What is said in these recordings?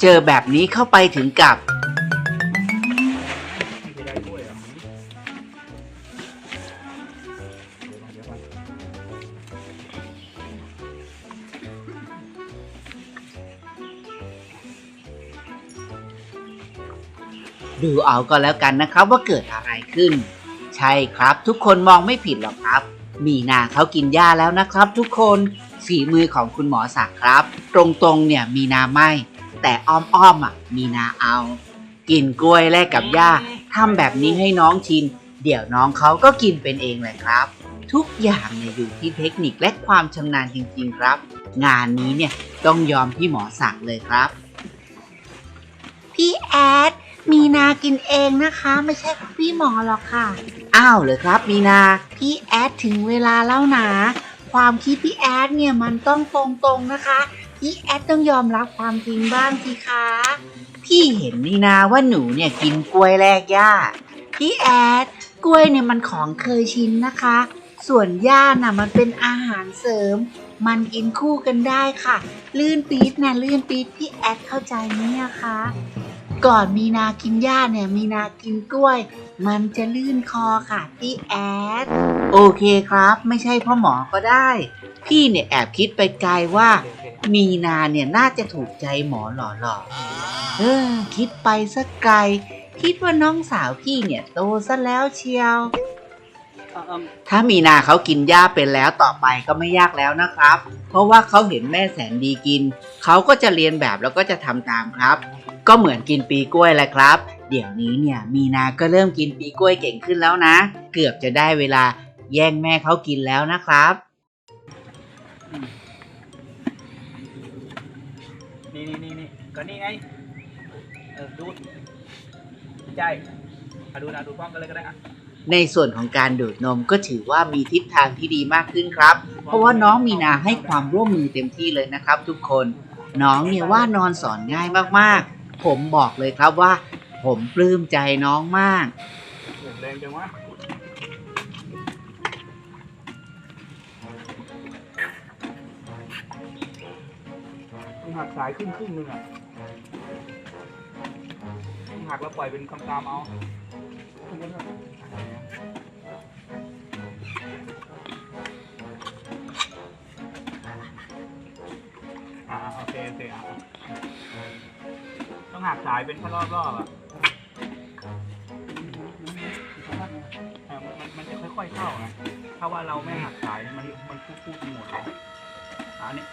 เจอแบบนี้เข้าไปถึงกับ ดูเอาก็แล้วกันนะครับว่าเกิดอะไรขึ้น ใช่ครับทุกคนมองไม่ผิดหรอกครับ มีนาเขากินหญ้าแล้วนะครับ ทุกคนฝีมือของคุณหมอศักดิ์ครับ ตรงๆเนี่ยมีนาไม่ แต่อ้อมๆอะ มีนาเอา กินกล้วยแลกกับหญ้าทำแบบนี้ให้น้องชิน เดี๋ยวน้องเขาก็กินเป็นเองเลยครับ ทุกอย่างเนี่ยอยู่ที่เทคนิคและความชำนาญจริงๆครับ งานนี้เนี่ยต้องยอมพี่หมอศักดิ์เลยครับ พี่แอด มีนากินเองนะคะ ไม่ใช่พี่หมอหรอกค่ะ อ้าวเหรอครับ มีนา พี่แอดถึงเวลาแล้วนะ ความคิดพี่แอดเนี่ยมันต้องตรงๆนะคะ พี่แอดต้องยอมรับความจริงบ้างสิคะ พี่เห็นมีนาว่าหนูเนี่ยกินกล้วยแลกหญ้า พี่แอดกล้วยเนี่ยมันของเคยชินนะคะ ส่วนหญ้าน่ะมันเป็นอาหารเสริม มันกินคู่กันได้ค่ะ ลื่นปี๊ดนะลื่นปี๊ดพี่แอดเข้าใจไหมอะคะ ก่อนมีนากินหญ้าเนี่ยมีนากินกล้วย มันจะลื่นคอค่ะพี่แอด โอเคครับ ไม่ใช่พ่อหมอก็ได้ พี่เนี่ยแอบคิดไปไกลว่า มีนาเนี่ยน่าจะถูกใจหมอหล่อๆเออ คิดไปสักไกล คิดว่าน้องสาวพี่เนี่ยโตซะแล้วเชียวเอาเอาถ้ามีนาเขากินหญ้าเป็นแล้วต่อไปก็ไม่ยากแล้วนะครับ เพราะว่าเขาเห็นแม่แสนดีกิน เขาก็จะเรียนแบบแล้วก็จะทำตามครับ ก็เหมือนกินปีกล้วยแหละครับ เดี๋ยวนี้เนี่ยมีนาก็เริ่มกินปีกล้วยเก่งขึ้นแล้วนะ เกือบจะได้เวลาแย่งแม่เขากินแล้วนะครับ นี่นี่นี่นี่ก็นี่ไงเออดูดใช่อะดูนะดูพร้อมกันเลยก็ได้อะ ในส่วนของการดูดนมก็ถือว่ามีทิศทางที่ดีมากขึ้นครับ เพราะว่าน้องมีนาให้ความร่วมมือเต็มที่เลยนะครับ ทุกคนน้องเนี่ยว่านอนสอนง่ายมากๆ ผมบอกเลยครับว่า ผมปลื้มใจน้องมาก แรงจังวะ หักสายครึ่งครึ่งนึงอะหักแล้วปล่อยเป็นคำตามเอาอ่าโอเคโอเคอะต้องหักสายเป็นรอบรอบๆอะมันมันมันจะค่อยๆเข้าไงถ้าว่าเราไม่หักสายมันมันพูดพูดหมดเลยอันนี้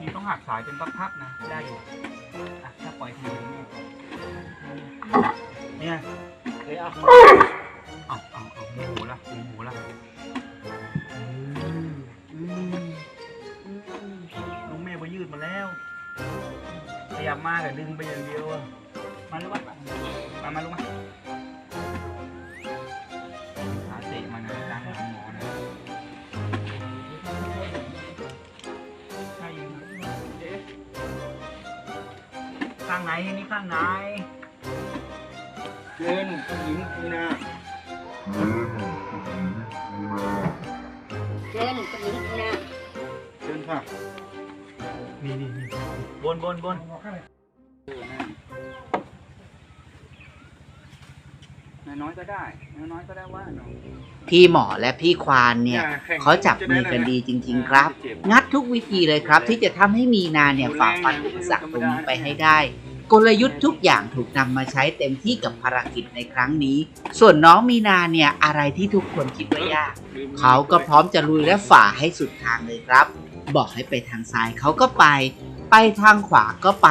นี่ต้องหักสายเป็นพักๆนะ ได้อยู่อะถ้าปล่อยทีนึงเนี่ยเนี่ยเฮ้ยเอาเอาเอาเอาโมโหละโมโหละ ขยับมากแต่ดึงไปอย่างเดียวอะมาลูกมามามาลูกมาขาเตะมันนะกลางหลังหมอนะใช่อยู่นะเอ๊ะข้างไหนนี่ข้างไหนเชิญคุณหญิงมีนาเชิญคุณหญิงนะเชิญค่ะ นี่นี่นี่บนบนบนน้อยๆก็ได้ น้อยๆก็ได้ว่าน้องพี่หมอและพี่ควานเนี่ยเขาจับมือกันดีจริง ๆ ครับ งัดทุกวิธีเลยครับ ที่จะทำให้มีนาเนี่ยฝ่าฟันอุปสรรคตรงนี้ไปให้ได้ กลยุทธ์ทุกอย่างถูกนำมาใช้เต็มที่กับภารกิจในครั้งนี้ ส่วนน้องมีนาเนี่ยอะไรที่ทุกคนคิดว่ายากเขาก็พร้อมจะลุยและฝ่าให้สุดทางเลยครับ บอกให้ไปทางซ้ายเขาก็ไป ไปทางขวาก็ไป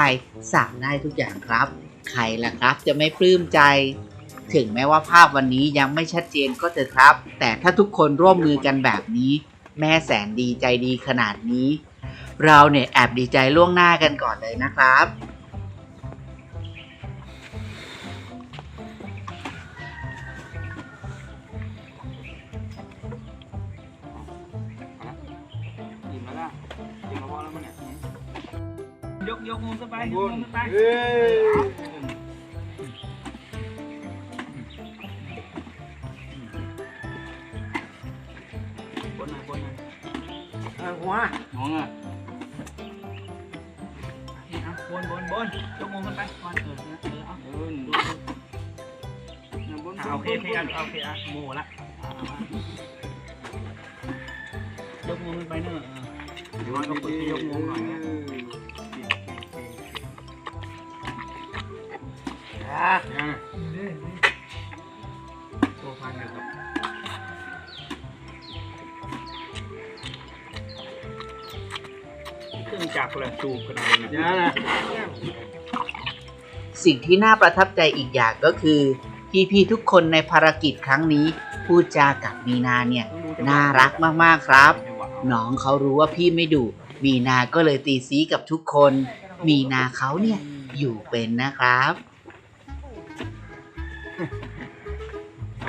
สั่งได้ทุกอย่างครับ ใครล่ะครับจะไม่ปลื้มใจ ถึงแม้ว่าภาพวันนี้ยังไม่ชัดเจนก็เถอะครับ แต่ถ้าทุกคนร่วมมือกันแบบนี้ แม่แสนดีใจดีขนาดนี้ เราเนี่ยแอบดีใจล่วงหน้ากันก่อนเลยนะครับ buồn buồn này buồn này hoa ngon à buồn buồn buồn chúc mừng con bay con ừ ừ ừ buồn ok ok ok ăn mù lại chúc mừng con bay nữa rồi có phải chúc mừng rồi nhé อะนี่เอาบนบนบนยกมือขึ้นไปก่อนเออเออเออเอาเออดูดูบนอะโอเคโอเคอะโอเคอะโมละอะเอามายกมือขึ้นไปเนอะเออดูน้อยก็ฝึกให้ยกมือหน่อยนะอะอะตัวพันอยู่กับเครื่องจักรเลยสูบขนาดนี้อย่านะนะสิ่งที่น่าประทับใจอีกอย่างก็คือ พี่ๆทุกคนในภารกิจครั้งนี้พูดจากับมีนาเนี่ยน่ารักมากๆครับ น้องเขารู้ว่าพี่ไม่ดุมีนาก็เลยตีซีกับทุกคน มีนาเขาเนี่ยอยู่เป็นนะครับ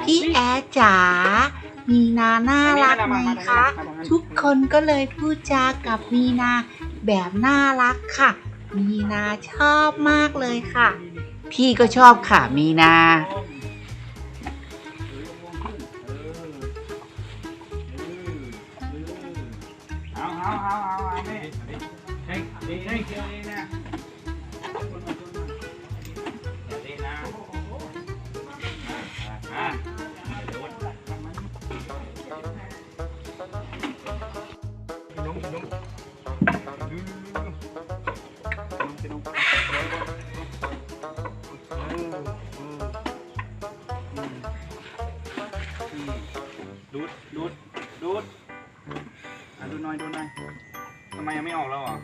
พี่แอดจ๋า มีนาน่ารักไหมคะ ทุกคนก็เลยพูดจากับมีนาแบบน่ารักค่ะ มีนาชอบมากเลยค่ะ พี่ก็ชอบค่ะมีนา ดูดดูดดูดอะดูหน่อยดูหน่อยทำไมยังไม่ออกแล้วอะ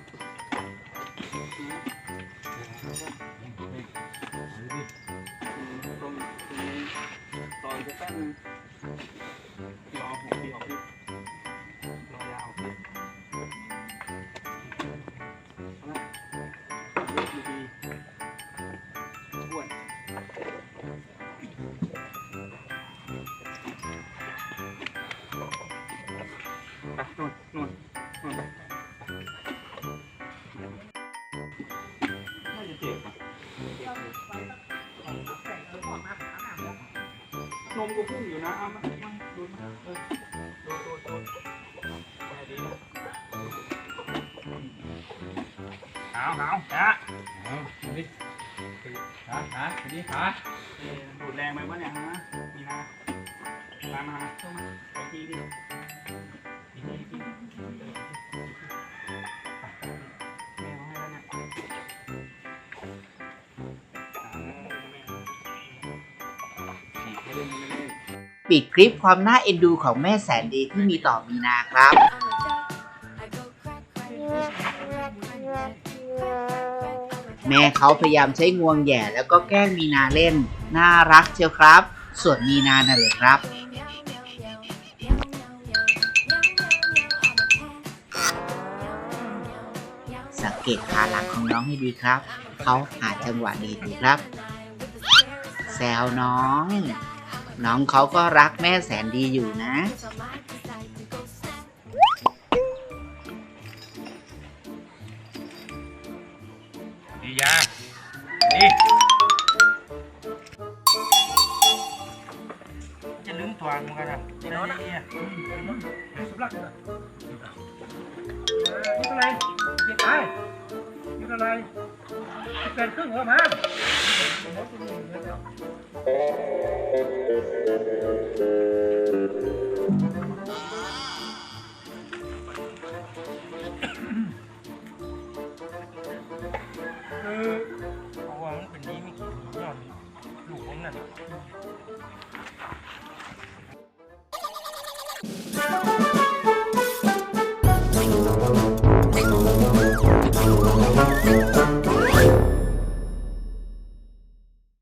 ต่อนจะแป๊บนึงรอผมพี่ออกพี่ เอาเอาจ้ะเอาดิขาขาดีขาดูดแรงไหมวะเนี่ยฮะมีนะมามมาเข้ามาไปทีดิปิดคลิปความน่าเอ็นดูของแม่แสนดีที่มีต่อมีนาครับ แม่เขาพยายามใช้งวงแหย่แล้วก็แกล้งมีนาเล่น น่ารักเชียวครับ ส่วนมีนาน่ะเลยครับ สังเกตขาหลังของน้องให้ดีครับ เขาหาจังหวะดีดีครับ แซวน้อง น้องเขาก็รักแม่แสนดีอยู่นะ กินอะไรเป็นครึ่งเหรอมาคือเอาวางเป็นนี้มีกี่หย่อนหลุมนั่น